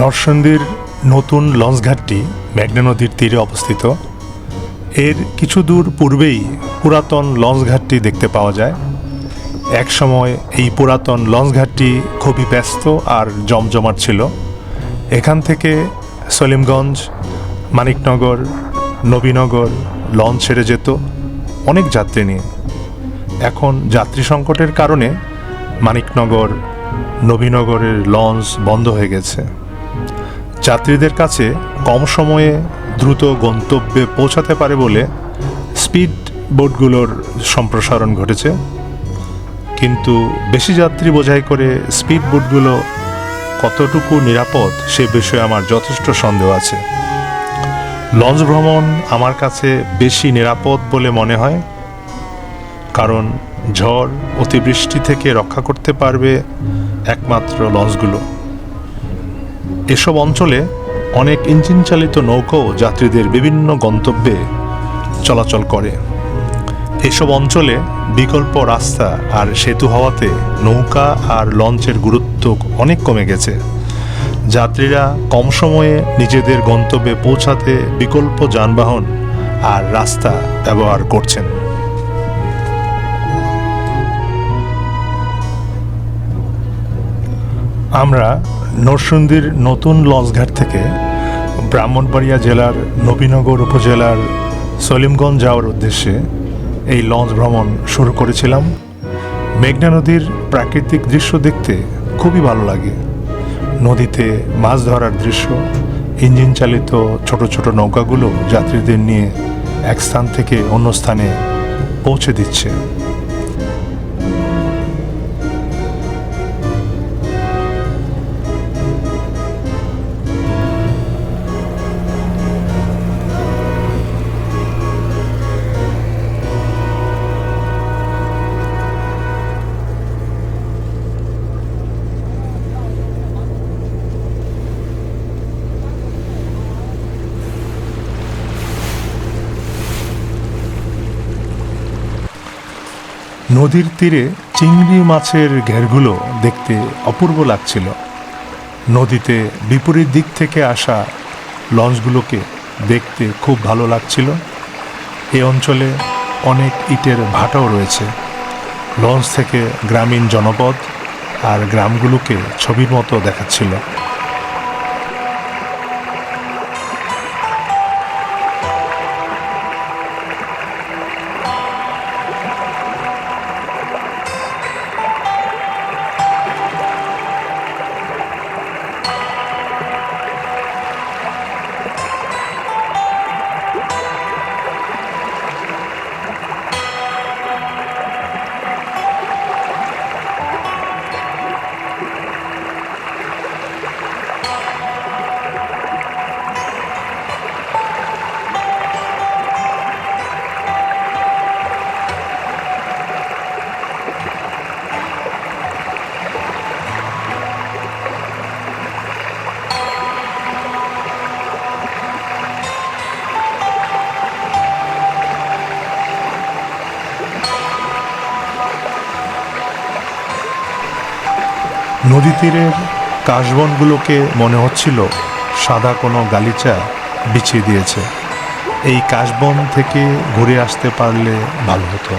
নরসন্দির নতুন লঞ্চঘাটটি মেঘনা নদীর তীরে অবস্থিত। এর কিছু দূর পূর্বেই পুরাতন লঞ্চঘাটটি দেখতে পাওয়া যায়। এক সময় এই পুরাতন লঞ্চঘাটটি খুবই ব্যস্ত আর জমজমাট ছিল। এখান থেকে সলিমগঞ্জ, মানিকনগর, নবীনগর লঞ্চ ছেড়ে যেত অনেক যাত্রী নিয়ে। এখন যাত্রী সংকটের কারণে মানিকনগর, নবীনগরের লঞ্চ বন্ধ হয়ে গেছে। যাত্রীদের কাছে কম সময়ে দ্রুত গন্তব্যে পৌঁছাতে পারে বলে স্পিড বোটগুলোর সম্প্রসারণ ঘটেছে। কিন্তু বেশি যাত্রী বোঝাই করে স্পিড বোটগুলো কতটুকু নিরাপদ সে বিষয়ে আমার যথেষ্ট সন্দেহ আছে। লঞ্চ ভ্রমণ আমার কাছে বেশি নিরাপদ বলে মনে হয়, কারণ ঝড় অতিবৃষ্টি থেকে রক্ষা করতে পারবে একমাত্র লঞ্চগুলো। এসব অঞ্চলে অনেক ইঞ্জিন চালিত নৌকাও যাত্রীদের বিভিন্ন গন্তব্যে চলাচল করে। এসব অঞ্চলে বিকল্প রাস্তা আর সেতু হওয়াতে নৌকা আর লঞ্চের গুরুত্ব অনেক কমে গেছে। যাত্রীরা কম সময়ে নিজেদের গন্তব্যে পৌঁছাতে বিকল্প যানবাহন আর রাস্তা ব্যবহার করছেন। আমরা নরসুন্দির নতুন লঞ্চঘাট থেকে ব্রাহ্মণবাড়িয়া জেলার নবীনগর উপজেলার সলিমগঞ্জ যাওয়ার উদ্দেশ্যে এই লঞ্চ ভ্রমণ শুরু করেছিলাম। মেঘনা নদীর প্রাকৃতিক দৃশ্য দেখতে খুবই ভালো লাগে। নদীতে মাছ ধরার দৃশ্য, ইঞ্জিন চালিত ছোট ছোট নৌকাগুলো যাত্রীদের নিয়ে এক স্থান থেকে অন্য স্থানে পৌঁছে দিচ্ছে। নদীর তীরে চিংড়ি মাছের ঘেরগুলো দেখতে অপূর্ব লাগছিল। নদীতে বিপরীত দিক থেকে আসা লঞ্চগুলোকে দেখতে খুব ভালো লাগছিল। এ অঞ্চলে অনেক ইটের ভাটাও রয়েছে। লঞ্চ থেকে গ্রামীণ জনপদ আর গ্রামগুলোকে ছবির মতো দেখাচ্ছিল। নদী তীরের কাশবনগুলোকে মনে হচ্ছিল সাদা কোনো গালিচা বিছিয়ে দিয়েছে। এই কাশবন থেকে ঘুরে আসতে পারলে ভালো হতো।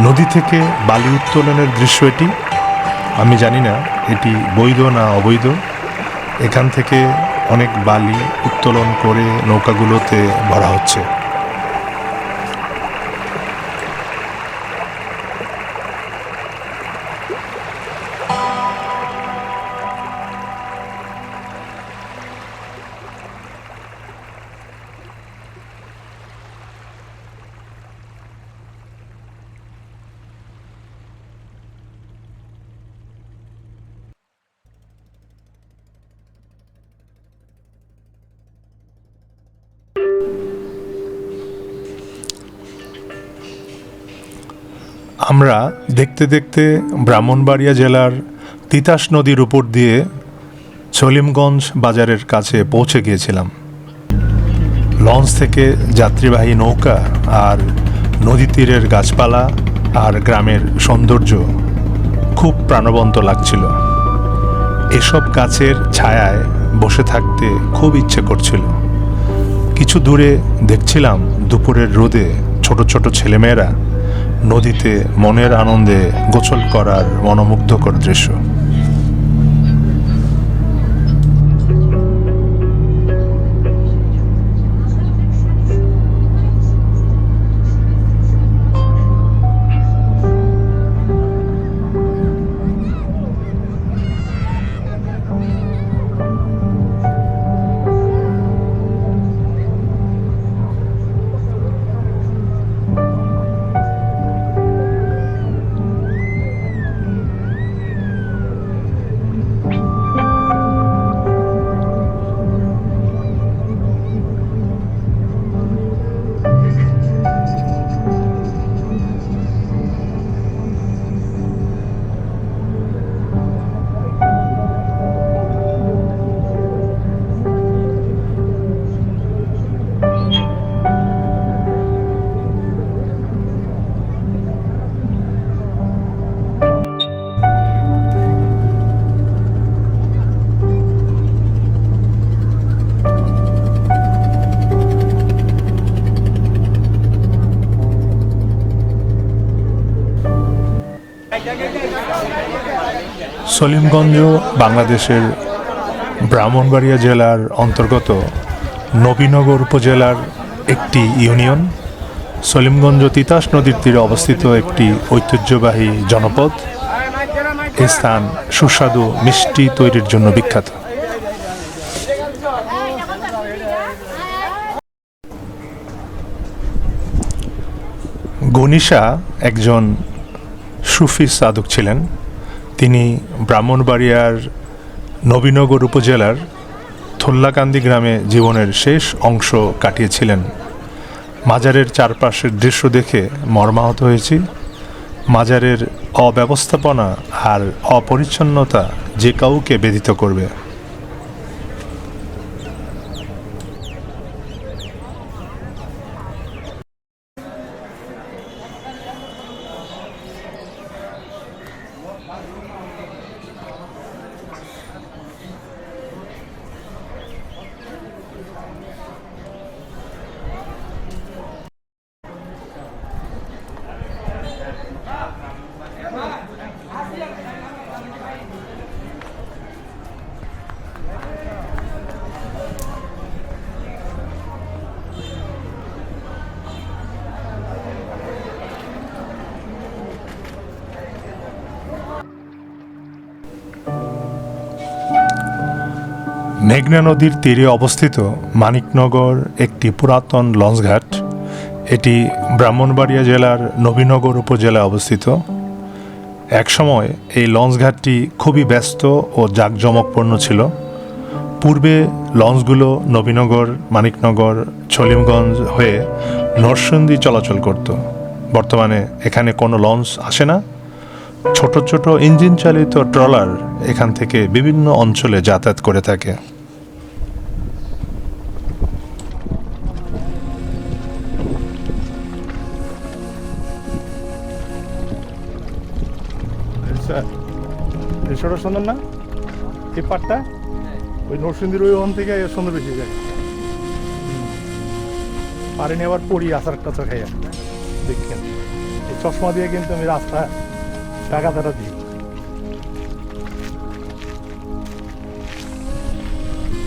নদী থেকে বালি উত্তোলনের দৃশ্য এটি। আমি জানি না এটি বৈধ না অবৈধ। এখান থেকে অনেক বালি উত্তোলন করে নৌকাগুলোতে ভরা হচ্ছে। আমরা দেখতে দেখতে ব্রাহ্মণবাড়িয়া জেলার তিতাস নদীর উপর দিয়ে সলিমগঞ্জ বাজারের কাছে পৌঁছে গিয়েছিলাম। লঞ্চ থেকে যাত্রীবাহী নৌকা আর নদী তীরের গাছপালা আর গ্রামের সৌন্দর্য খুব প্রাণবন্ত লাগছিল। এসব গাছের ছায়ায় বসে থাকতে খুব ইচ্ছে করছিল। কিছু দূরে দেখছিলাম দুপুরের রোদে ছোট ছোট ছেলেমেয়েরা নদীতে মনের আনন্দে গোসল করার মনোমুগ্ধকর দৃশ্য। সলিমগঞ্জ বাংলাদেশের ব্রাহ্মণবাড়িয়া জেলার অন্তর্গত নবীনগর উপজেলার একটি ইউনিয়ন। সলিমগঞ্জ তিতাস নদীর তীরে অবস্থিত একটি ঐতিহ্যবাহী জনপদ। এই স্থান সুস্বাদু, মিষ্টি তৈরির জন্য বিখ্যাত। গনিশা একজন সুফি সাধক ছিলেন। তিনি ব্রাহ্মণবাড়িয়ার নবীনগর উপজেলার থোল্লাকান্দি গ্রামে জীবনের শেষ অংশ কাটিয়েছিলেন। মাজারের চারপাশের দৃশ্য দেখে মর্মাহত হয়েছি। মাজারের অব্যবস্থাপনা আর অপরিচ্ছন্নতা যে কাউকে ব্যথিত করবে। মেঘনা নদীর তীরে অবস্থিত মানিকনগর একটি পুরাতন লঞ্চঘাট। এটি ব্রাহ্মণবাড়িয়া জেলার নবীনগর উপজেলায় অবস্থিত। একসময় এই লঞ্চঘাটটি খুবই ব্যস্ত ও জাঁকজমকপূর্ণ ছিল। পূর্বে লঞ্চগুলো নবীনগর, মানিকনগর, ছলিমগঞ্জ হয়ে নরসিংদী চলাচল করত। বর্তমানে এখানে কোনো লঞ্চ আসে না। ছোট ছোট ইঞ্জিন চালিত ট্রলার এখান থেকে বিভিন্ন অঞ্চলে যাতায়াত করে থাকে। দৃশ্যটা সুন্দর না? এই পাটটা? ওই নরসিংদীর ওই ওখান থেকে সুন্দর বেশি যায়। পারিনি আবার পড়ি আচার টাচার খাইয়া দেখছেন এই চশমা দিয়ে কিন্তু আমি রাস্তা টাকা তারা দিই।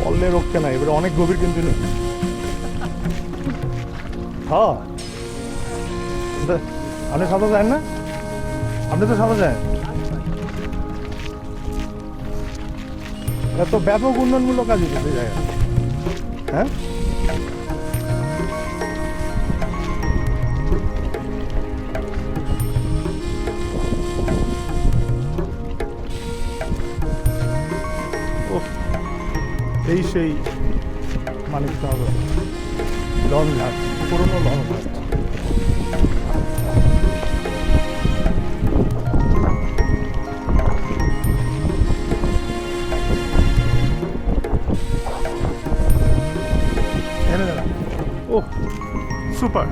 পড়লে রক্ষে নাই, এবারে অনেক গভীর কিন্তু হ্যাঁ। আপনি সাদা যায় না? আপনি তো সাদা যায় এত ব্যাপক উন্নয়নমূলক কাজ হচ্ছে সেই জায়গায়। হ্যাঁ? এই সেই মানিক লং ঘাট পুরনো লং ঘাট Super.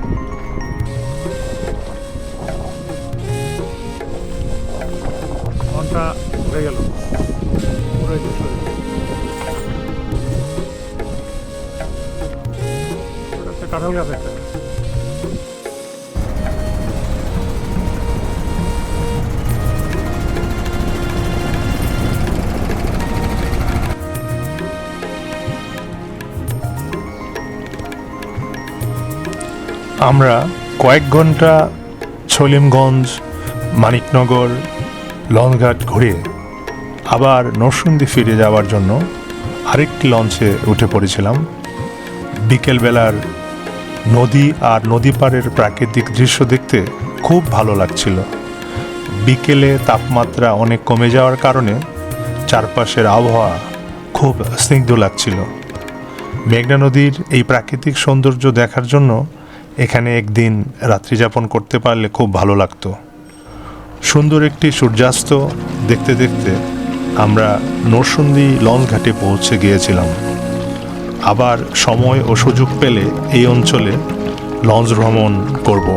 ঘণ্টা ঘুরে গেল। ঘুরে কাঁঠাল গাছ একটা। আমরা কয়েক ঘণ্টা সলিমগঞ্জ, মানিকনগর লঞ্চঘাট ঘুরে আবার নরসিংদী ফিরে যাওয়ার জন্য আরেকটি লঞ্চে উঠে পড়েছিলাম। বিকেলবেলার নদী আর নদী পাড়ের প্রাকৃতিক দৃশ্য দেখতে খুব ভালো লাগছিল। বিকেলে তাপমাত্রা অনেক কমে যাওয়ার কারণে চারপাশের আবহাওয়া খুব স্নিগ্ধ লাগছিল। মেঘনা নদীর এই প্রাকৃতিক সৌন্দর্য দেখার জন্য এখানে একদিন রাত্রি যাপন করতে পারলে খুব ভালো লাগতো। সুন্দর একটি সূর্যাস্ত দেখতে দেখতে আমরা নরসুন্দি লঞ্চ ঘাটে পৌঁছে গিয়েছিলাম। আবার সময় ও সুযোগ পেলে এই অঞ্চলে লঞ্চ ভ্রমণ করব।